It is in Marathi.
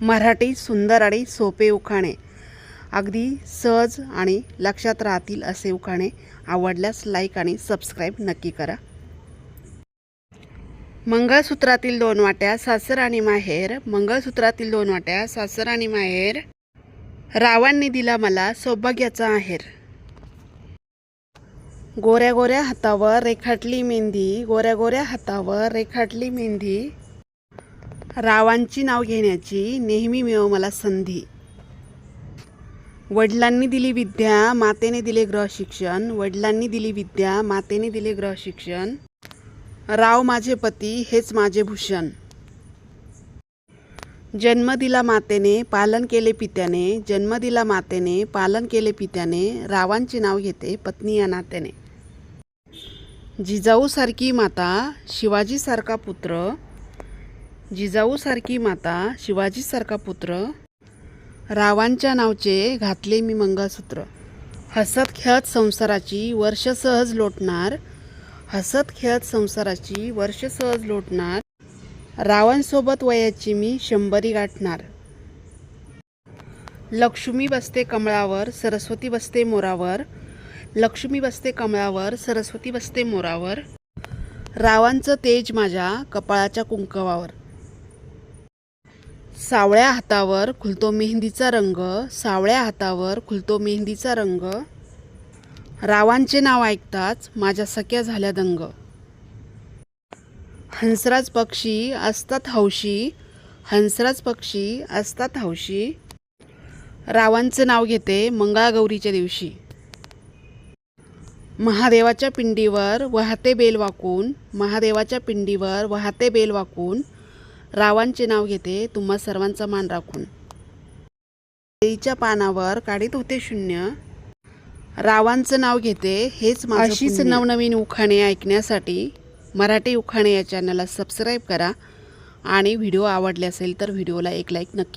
मराठी सुंदर आणि सोपे उखाणे. अगदी सहज आणि लक्षात राहतील असे उखाणे. आवडल्यास लाईक आणि सबस्क्राईब नक्की करा. मंगळसूत्रातील दोन वाट्या सासर आणि माहेर. मंगळसूत्रातील दोन वाट्या सासर आणि माहेर. रावांनी दिला मला सौभाग्याचा आहेर. गोऱ्या गोऱ्या हातावर रेखाटली मेहंदी गोऱ्या गोऱ्या हातावर रेखाटली मेहंदी. रावांची नाव घेण्याची नेहमी मिळव मला संधी. वडिलांनी दिली विद्या मातेने दिले ग्रहशिक्षण वडिलांनी दिली विद्या मातेने दिले ग्रहशिक्षण राव माझे पती हेच माझे भूषण. जन्म दिला मातेने पालन केले पित्याने. जन्म दिला मातेने पालन केले पित्याने. रावांचे नाव घेते पत्नी या नात्याने. जिजाऊसारखी माता शिवाजीसारखा पुत्र जिजाऊसारखी माता शिवाजीसारखा पुत्र रावांच्या नावचे घातले मी मंगळसूत्र. हसत खेळत संसाराची वर्ष सहज लोटणार. हसत खेळत संसाराची वर्ष सहज लोटणार. रावांसोबत वयाची मी शंभरी गाठणार. लक्ष्मी बसते कमळावर सरस्वती बसते मोरावर. लक्ष्मी बसते कमळावर सरस्वती बसते मोरावर. रावांचं तेज माझ्या कपाळाच्या कुंकवावर. सावळ्या हातावर खुलतो मेहंदीचा रंग सावळ्या हातावर खुलतो मेहंदीचा रंग. रावांचे नाव ऐकताच माझ्या सख्या झाल्या दंग. हंसराज पक्षी असतात हौशी हंसराज पक्षी असतात हौशी. रावांचं नाव घेते मंगळागौरीच्या दिवशी. महादेवाच्या पिंडीवर वाहते बेल वाकून महादेवाच्या पिंडीवर वाहते बेल वाकून रावांचे नाव घेते तुम्हा सर्वांचा मान राखून. केळीच्या पानावर काढीत होते शून्य. रावांचं नाव घेते हेच अशीच. नवनवीन उखाणे ऐकण्यासाठी मराठी उखाणे या चॅनलला सबस्क्राईब करा. आणि व्हिडिओ आवडले असेल तर व्हिडिओला एक लाईक नक्की